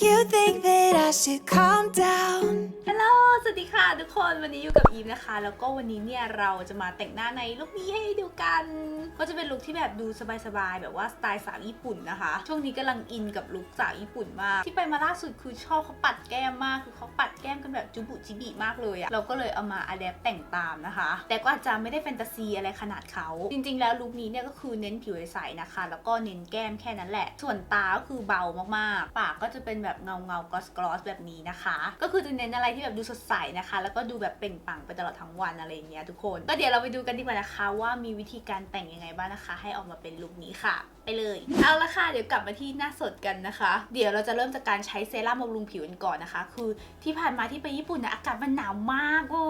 You think that I should calm down? สวัสดีค่ะทุกคนวันนี้อยู่กับอีฟนะคะ แล้วก็วันนี้เนี่ยเราจะมาแต่งหน้าในลุคนี้ให้ดูกัน ก็จะเป็นลุคที่แบบดูสบายๆแบบว่าสไตล์สาวญี่ปุ่นนะคะ ช่วงนี้กำลังอินกับลุคสาวญี่ปุ่นมากที่ไปมาล่าสุดคือชอบเขาปัดแก้มมากคือเขาปัดแก้มกันแบบจุบุจิบิมากเลยอะเราก็เลยเอามาอัดแอปแต่งตามนะคะ แต่ก็อาจจะไม่ได้แฟนตาซีอะไรขนาดเขาจริงๆ แล้วลุคนี้เนี่ยก็คือเน้นผิวใสๆนะคะ แล้วก็เน้นแก้มแค่นั้นแหละ ส่วนตาก็คือเบามากๆ ปากก็จะเป็นแบบเงาเงากลอสกลอสแบบนี้นะคะ ก็คือจะเน้นอะไรที่แบบดูสดใสนะคะ แล้วก็ดูแบบเปล่งปลั่งไปตลอดทั้งวันอะไรอย่างเงี้ยทุกคน ก็เดี๋ยวเราไปดูกันดีกว่านะคะว่ามีวิธีการแต่งยังไงบ้างนะคะ ให้ออกมาเป็นลุคนี้ค่ะ ไปเลย เอาละค่ะเดี๋ยวกลับมาที่หน้าสดกันนะคะ เดี๋ยวเราจะเริ่มจากการใช้เซรั่มบำรุงผิวกันก่อนนะคะ คือที่ผ่านมาที่ไปญี่ปุ่นนะอากาศมันหนาวมากโอ้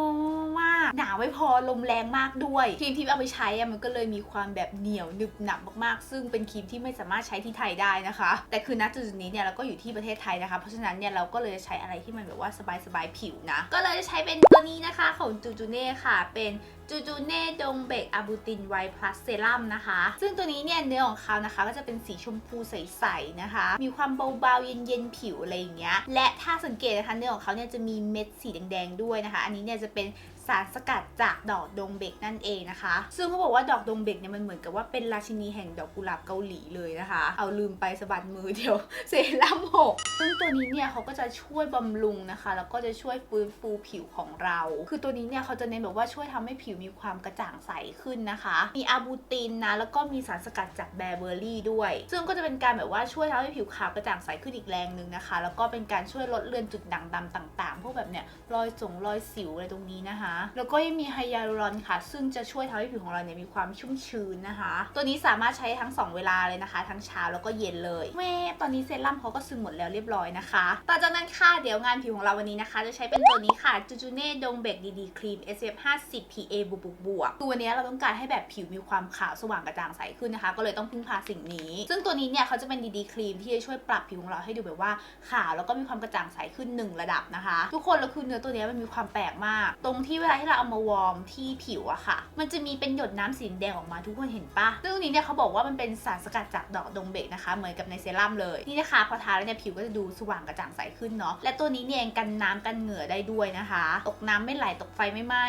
มาก หนาวไม่พอลมแรงมากด้วยครีมที่เอาไปใช้อะมันก็เลยมีความแบบเหนียวหนึบหนับมากๆ ซึ่งเป็นครีมที่ไม่สามารถใช้ที่ไทยได้นะคะ แต่คือณจุดนี้เนี่ยเราก็อยู่ที่ประเทศไทยนะคะ เพราะฉะนั้นเนี่ยเราก็เลยจะใช้อะไรที่มันแบบว่าสบายๆผิวนะ ก็เลยจะใช้เป็นตัวนี้นะคะของจูจูเน่ค่ะ เป็นจูจูเน่ดงเบกอะบูตินไวพลัสเซรั่มนะคะ ซึ่งตัวนี้เนี่ยเนื้อของเขานะคะก็จะเป็นสีชมพูใสๆนะคะ มีความเบาๆเย็นๆผิวอะไรอย่างเงี้ย และถ้าสังเกตนะคะเนื้อของเขาเนี่ยจะมีเม็ดสีแดงๆด้วยนะคะ อันนี้เนี่ยจะเป็น สารสกัดจากดอกดงเบกนั่นเองนะคะ ซึ่งเขาบอกว่าดอกดงเบกเนี่ยมันเหมือนกับว่าเป็นราชินีแห่งดอกกุหลาบเกาหลีเลยนะคะ เอาลืมไปสะบัดมือเดียวเซรั่มหกซึ่งตัวนี้เนี่ยเขาก็จะช่วยบำรุงนะคะ แล้วก็จะช่วยฟื้นฟูผิวของเรา คือตัวนี้เนี่ยเขาจะเน้นแบบว่าช่วยทำให้ผิวมีความกระจ่างใสขึ้นนะคะ มีอาบูตินนะ แล้วก็มีสารสกัดจากแบร์เบอร์รี่ด้วย ซึ่งก็จะเป็นการแบบว่าช่วยทำให้ผิวขาวกระจ่างใสขึ้นอีกแรงหนึ่งนะคะ แล้วก็เป็นการช่วยลดเลือนจุดด่างดำต่าง ๆ พวกแบบเนี่ยรอยจงรอยสิวอะไรตรงนี้นะคะแล้วก็ยังมีไฮยาลูรอนค่ะ ซึ่งจะช่วยทำให้ผิวของเราเนี่ยมีความชุ่มชื้นนะคะ ตัวนี้สามารถใช้ทั้ง 2 เวลาเลยนะคะ ทั้งเช้าแล้วก็เย็นเลยแม่ตอนนี้เซรั่มเขาก็ซึมหมดแล้วเรียบร้อยนะคะต่อจากนั้นค่ะเดี๋ยวงานผิวของเราวันนี้นะคะ จะใช้เป็นตัวนี้ค่ะจูจูเน่ดงเบกดีดีครีม SF 50 PA บวกบวกบวกตัวนี้เราต้องการให้แบบผิวมีความขาวสว่างกระจ่างใสขึ้นนะคะ ก็เลยต้องพึ่งพาสิ่งนี้ ซึ่งตัวนี้เนี่ยเขาจะเป็นดีดีครีมที่จะช่วยปรับผิวของเราให้ดูแบบว่าขาวแล้วก็มีความกระจ่างใสขึ้นหนึ่งระดับนะคะ ทุกคนแล้วคือเนื้อตัวนี้มันมีความแปลกมาก ตรงที่เวลาที่เราเอามาวอร์มที่ผิวอะค่ะ มันจะมีเป็นหยดน้ำสีแดงออกมาทุกคนเห็นปะซึ่งตรงนี้เนี่ยเขาบอกว่ามันเป็นสารสกัดจากดอกดงเบกนะคะ เหมือนกับในเซรั่มเลย นี่นะคะพอทาแล้วเนี่ยผิวก็จะดูสว่างกระจ่างใสขึ้นเนาะ และตัวนี้เนี่ยกันน้ำกันเหงื่อได้ด้วยนะคะ ตกน้ำไม่ไหลตกไฟไม่ไหม้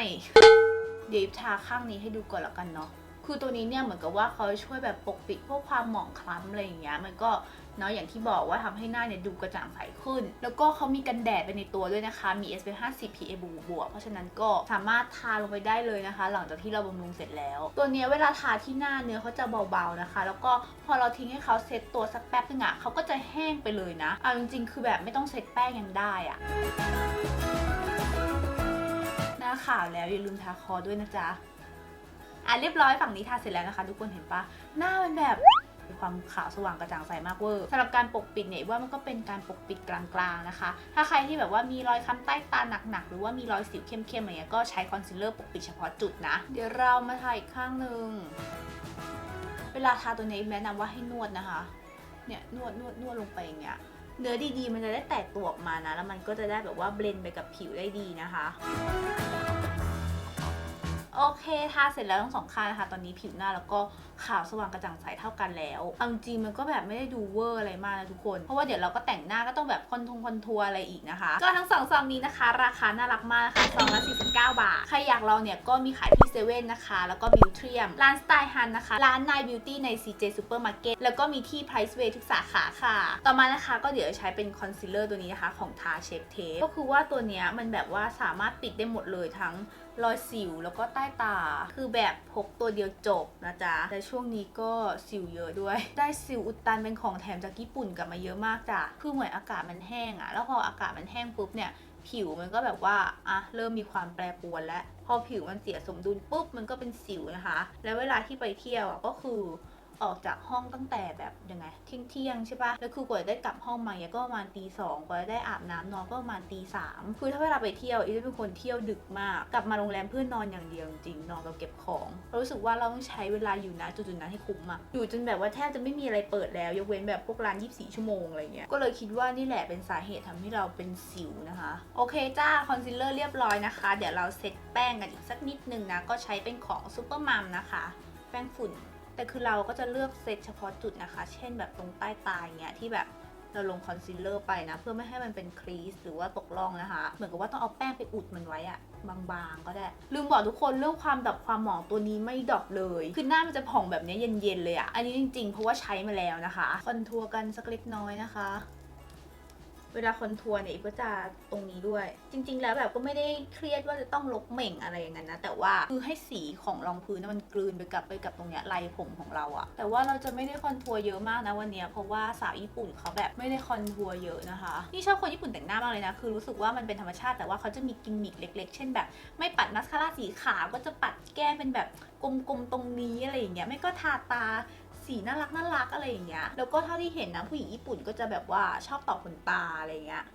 เดี๋ยวอิฟทาข้างนี้ให้ดูก่อนแล้วกันเนาะ คือตัวนี้เนี่ยเหมือนกับว่าเขาช่วยแบบปกปิดพวกความหมองคล้ำอะไรอย่างเงี้ยมันก็เนาะอย่างที่บอกว่าทำให้หน้าเนี่ยดูกระจ่างใสขึ้น แล้วก็เขามีกันแดดไปในตัวด้วยนะคะ มี SPF 50 PA บวกบวกเพราะฉะนั้นก็สามารถทาลงไปได้เลยนะคะ หลังจากที่เราบำรุงเสร็จแล้ว ตัวเนี้ยเวลาทาที่หน้าเนื้อเขาจะเบาๆนะคะ แล้วก็พอเราทิ้งให้เขาเซตตัวสักแป๊บนึงอะเขาก็จะแห้งไปเลยนะเอาจริงๆ คือแบบไม่ต้องเซตแป้งยังได้อะหน้าขาวแล้วอย่าลืมทาคอด้วยนะจ๊ะ อะเรียบร้อยฝั่งนี้ทาเสร็จแล้วนะคะ ทุกคนเห็นปะหน้ามันแบบมีความขาวสว่างกระจ่างใสมากเวอร์สำหรับการปกปิดเนี่ยว่ามันก็เป็นการปกปิดกลางๆนะคะ ถ้าใครที่แบบว่ามีรอยค้ำใต้ตาหนักๆ หรือว่ามีรอยสิวเข้มๆอะไรเงี้ยก็ใช้คอนซีลเลอร์ปกปิดเฉพาะจุดนะ เดี๋ยวเรามาทาอีกข้างหนึ่งเวลาทาตัวนี้แนะนำว่าให้นวดนะคะ เนี่ยนวดนวดนวดลงไปอย่างเงี้ยเนื้อดีๆ มันจะได้แตกตัวออกมานะ แล้วมันก็จะได้แบบว่าเบลนด์ไปกับผิวได้ดีนะคะ โอเคทาเสร็จแล้วทั้งสองข้างนะคะ ตอนนี้ผิวหน้าแล้วก็ขาวสว่างกระจ่างใสเท่ากันแล้วเอาจริงมันก็แบบไม่ได้ดูเวอร์อะไรมากนะทุกคน เพราะว่าเดี๋ยวเราก็แต่งหน้าก็ต้องแบบคอนทงคอนทัวร์อะไรอีกนะคะ ก็ทั้งสองซองนี้นะคะ ราคาน่ารักมากค่ะซองละ49 บาท ใครอยากลองเนี่ยก็มีขายที่เซเว่นนะคะ แล้วก็บิวเทียมร้านสไตล์ฮันนะคะ ร้านนายบิวตี้ใน CJ Supermarket แล้วก็มีที่ Price Way ทุกสาขาค่ะ ต่อมานะคะก็เดี๋ยวใช้เป็นคอนซีลเลอร์ตัวนี้นะคะของทาเชฟเทก็คือว่าตัวเนี้ยมันแบบว่าสามารถปิดได้หมดเลยทั้ง รอยสิวแล้วก็ใต้ตา คือแบบพกตัวเดียวจบนะจ๊ะ แต่ช่วงนี้ก็สิวเยอะด้วย ได้สิวอุดตันเป็นของแถมจากญี่ปุ่นกลับมาเยอะมากจ้ะ คือเหมือนอากาศมันแห้งอะแล้วพออากาศมันแห้งปุ๊บเนี่ยผิวมันก็แบบว่าอะเริ่มมีความแปรปรวนแล้ว พอผิวมันเสียสมดุลปุ๊บมันก็เป็นสิวนะคะ แล้วเวลาที่ไปเที่ยวอะก็คือ ออกจากห้องตั้งแต่แบบยังไงเที่ยงเที่ยงใช่ปะแล้วคือกว่าจะได้กลับห้องมาเนี่ยก็ประมาณตีสองกว่าจะได้อาบน้ำนอนก็ประมาณตีสามคือถ้าเวลาไปเที่ยวอีจะเป็นคนเที่ยวดึกมาก กลับมาโรงแรมเพื่อนนอนอย่างเดียวจริงนอนกับเก็บของเรารู้สึกว่าเราต้องใช้เวลาอยู่นะจุดๆนั้นให้คุ้มอะอยู่จนแบบว่าแทบจะไม่มีอะไรเปิดแล้ว ยกเว้นแบบพวกร้าน 24 ชั่วโมงอะไรเงี้ยก็เลยคิดว่านี่แหละเป็นสาเหตุทำให้เราเป็นสิวนะคะ โอเคจ้าคอนซีลเลอร์เรียบร้อยนะคะ เดี๋ยวเราเซตแป้งกันอีกสักนิดนึงนะก็ใช้เป็นของซูเปอร์มัมนะคะ แป้งฝุ่น แต่คือเราก็จะเลือกเซตเฉพาะจุดนะคะ เช่นแบบตรงใต้ตาอย่างเงี้ยที่แบบเราลงคอนซีลเลอร์ไปนะ เพื่อไม่ให้มันเป็นครีสหรือว่าตกล่องนะคะ เหมือนกับว่าต้องเอาแป้งไปอุดมันไว้อะบางๆก็ได้ ลืมบอกทุกคนเรื่องความดับความหมองตัวนี้ไม่ดับเลย คือหน้ามันจะผ่องแบบนี้เย็นๆเลยอะอันนี้จริงๆ เพราะว่าใช้มาแล้วนะคะ คอนทัวร์กันสักเล็กน้อยนะคะ เวลาคอนทัวร์เนี่ยอีกก็จะตรงนี้ด้วย จริง ๆ แล้วแบบก็ไม่ได้เครียดว่าจะต้องลบเหม่งอะไรอย่างนั้นนะ แต่ว่าคือให้สีของรองพื้นนะมันกลืนไปกับไปกับตรงเนี้ยลายผมของเราอะแต่ว่าเราจะไม่ได้คอนทัวร์เยอะมากนะวันเนี้ยเพราะว่าสาวญี่ปุ่นเขาแบบไม่ได้คอนทัวร์เยอะนะคะนี่ชอบคนญี่ปุ่นแต่งหน้ามากเลยนะคือรู้สึกว่ามันเป็นธรรมชาติแต่ว่าเขาจะมีกิมมิคเล็ก ๆ เช่นแบบ ไม่ปัดมัสคาร่าสีขาวก็จะปัดแก้มเป็นแบบกลมๆตรงนี้อะไรอย่างเงี้ยไม่ก็ทาตา สีน่ารักน่ารักอะไรอย่างเงี้ย แล้วก็เท่าที่เห็นนะผู้หญิงญี่ปุ่นก็จะแบบว่าชอบต่อขนตาอะไรเงี้ย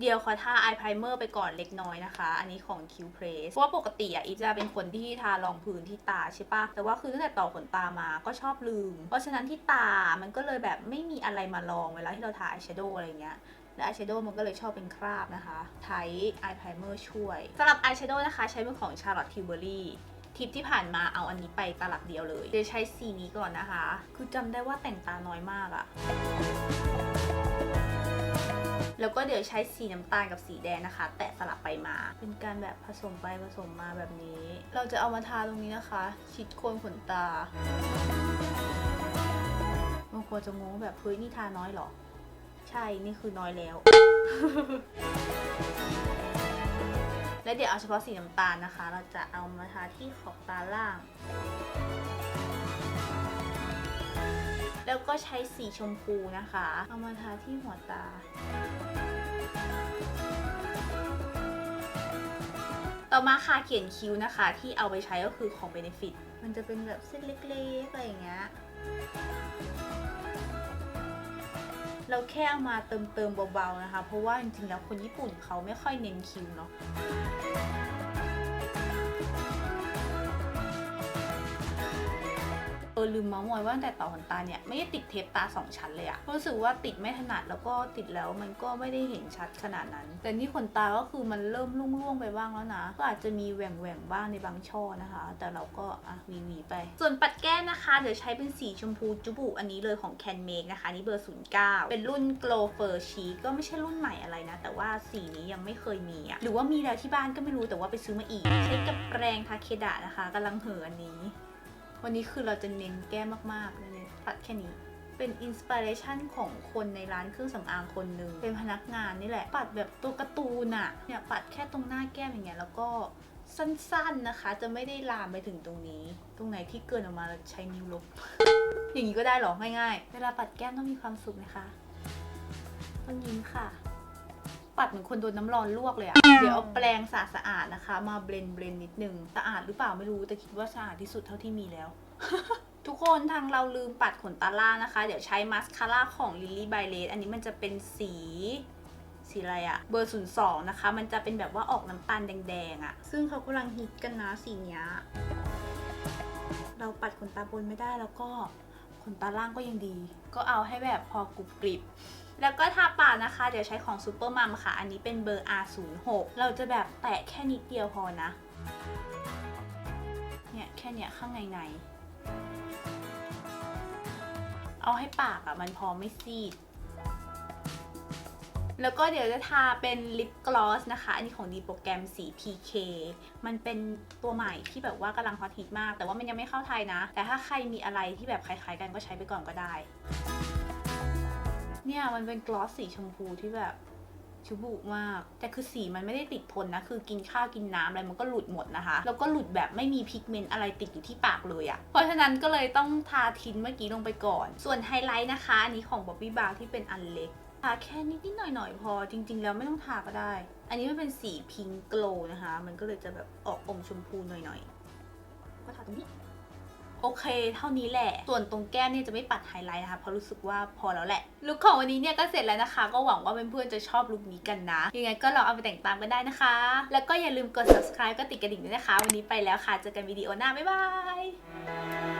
เดียวขอทาอายไพรเมอร์ไปก่อนเล็กน้อยนะคะ อันนี้ของ Q Place เพราะว่าปกติอะอีจะเป็นคนที่ทารองพื้นที่ตาใช่ปะแต่ว่าคือตั้งแต่ต่อขนตามาก็ชอบลืม เพราะฉะนั้นที่ตามันก็เลยแบบไม่มีอะไรมาลองเวลาที่เราทาอายแชโดว์อะไรเงี้ยและอายแชโดว์มันก็เลยชอบเป็นคราบนะคะไทอายไพรเมอร์ช่วยสำหรับอายแชโดว์นะคะ ใช้เป็นของ Charlotte Tilbury ทริปที่ผ่านมาเอาอันนี้ไปตลับเดียวเลยเดี๋ยวใช้สีนี้ก่อนนะคะ คือจำได้ว่าแต่งตาน้อยมากอะแล้วก็เดี๋ยวใช้สีน้ำตาลกับสีแดงนะคะ แตะสลับไปมา เป็นการแบบผสมไปผสมมาแบบนี้ เราจะเอามาทาตรงนี้นะคะ ชิดโคนขนตาบางคนจะงงว่าแบบเฮ้ยนี่ทาน้อยเหรอ ใช่นี่คือน้อยแล้ว และเดี๋ยวเอาเฉพาะสีน้ำตาลนะคะ เราจะเอามาทาที่ขอบตาล่าง แล้วก็ใช้สีชมพูนะคะ เอามาทาที่หัวตา ต่อมาค่ะเขียนคิ้วนะคะ ที่เอาไปใช้ก็คือของ Benefit มันจะเป็นแบบเส้นเล็กๆอะไรอย่างเงี้ย เราแค่เอามาเติมเติมๆเบาๆนะคะ เพราะว่าจริงๆแล้วคนญี่ปุ่นเขาไม่ค่อยเน้นคิ้วเนาะ ออลืมเมาส์มอยว่าตั้งแต่ต่อขนตาเนี่ยไม่ได้ติดเทปตาสองชั้นเลยอะรู้สึกว่าติดไม่ถนัดแล้วก็ติดแล้วมันก็ไม่ได้เห็นชัดขนาดนั้น แต่นี่ขนตาก็คือมันเริ่มร่วงๆไปบ้างแล้วนะ ก็อาจจะมีแหว่งแหว่งบ้างในบางช่อนะคะ แต่เราก็อะวีวีไป ส่วนปัดแก้มนะคะเดี๋ยวใช้เป็นสีชมพูจุบุอันนี้เลยของ Can Make นะคะนี่เบอร์09เป็นรุ่น Glow Fur Cheek ก็ไม่ใช่รุ่นใหม่อะไรนะ แต่ว่าสีนี้ยังไม่เคยมีอะหรือว่ามีแล้วที่บ้านก็ไม่รู้แต่ว่าไปซื้อมาอีก ใช้กับแปรงทาเคดะนะคะกำลังเหออันนี้ วันนี้คือเราจะเน้นแก้มมากๆเลยเนี่ยปัดแค่นี้เป็นอินสปิเรชันของคนในร้านเครื่องสำอางคนหนึ่งเป็นพนักงานนี่แหละ ปัดแบบตัวการ์ตูนอะเนี่ยปัดแค่ตรงหน้าแก้มอย่างเงี้ยแล้วก็สั้นๆนะคะ จะไม่ได้ลามไปถึงตรงนี้ ตรงไหนที่เกินออกมาเราใช้นิ้วลบ อย่างนี้ก็ได้เหรอง่ายๆ เวลาปัดแก้มต้องมีความสุขนะคะ ต้องยิ้มค่ะ ปัดเหมือนคนโดนน้ำร้อนลวกเลยอะเดี๋ยวเอาแปรงสะอาดนะคะ มาเบลนเบลนนิดนึงสะอาดหรือเปล่าไม่รู้แต่คิดว่าสะอาดที่สุดเท่าที่มีแล้ว ทุกคนทางเราลืมปัดขนตาล่างนะคะ เดี๋ยวใช้มาสคาร่าของ Lily by l a d อันนี้มันจะเป็นสีสีอะไรอะเบอร์ 02 นะคะ มันจะเป็นแบบว่าออกน้ำตาลแดงๆอะซึ่งเขากำลังฮิตกันนะสีเนี้ยเราปัดขนตาบนไม่ได้แล้วก็ขนตาล่างก็ยังดี ก็เอาให้แบบพอกรุบกริบ แล้วก็ทาปากนะคะ เดี๋ยวใช้ของซูเปอร์มัมค่ะ อันนี้เป็นเบอร์ R06 เราจะแบบแตะแค่นิดเดียวพอนะ เนี่ยแค่เนี้ยข้างในใน เอาให้ปากอะ่ะมันพอไม่ซีดแล้วก็เดี๋ยวจะทาเป็นลิปกลอสนะคะ อันนี้ของดีโปรแกรมสี PK มันเป็นตัวใหม่ที่แบบว่ากำลังฮอตฮิตมาก แต่ว่ามันยังไม่เข้าไทยนะ แต่ถ้าใครมีอะไรที่แบบคล้ายๆกันก็ใช้ไปก่อนก็ได้ เนี่ยมันเป็นกลอสสีชมพูที่แบบชุบุมาก แต่คือสีมันไม่ได้ติดทนนะ คือกินข้าวกินน้ำอะไรมันก็หลุดหมดนะคะ แล้วก็หลุดแบบไม่มีพิกเมนต์อะไรติดอยู่ที่ปากเลยอะเพราะฉะนั้นก็เลยต้องทาทินเมื่อกี้ลงไปก่อน ส่วนไฮไลท์นะคะ อันนี้ของบ๊อบบี้บาร์ที่เป็นอันเล็ก ทาแค่นิดๆหน่อยๆพอ จริง ๆ แล้วไม่ต้องทาก็ได้ อันนี้มันเป็นสีพิงโกลนะคะ มันก็เลยจะแบบออกอมชมพูหน่อยๆ ก็ทาตรงนี้ โอเค เท่านี้แหละ ส่วนตรงแก้มเนี่ยจะไม่ปัดไฮไลท์นะคะเพราะรู้สึกว่าพอแล้วแหละลุคของวันนี้เนี่ยก็เสร็จแล้วนะคะ ก็หวังว่าเพื่อนๆจะชอบลุคนี้กันนะยังไงก็ลองเอาไปแต่งตามกันได้นะคะ แล้วก็อย่าลืมกด subscribe ก็ติดกระดิ่งด้วยนะคะ วันนี้ไปแล้วค่ะเจอกันวิดีโอหน้าบ๊ายบาย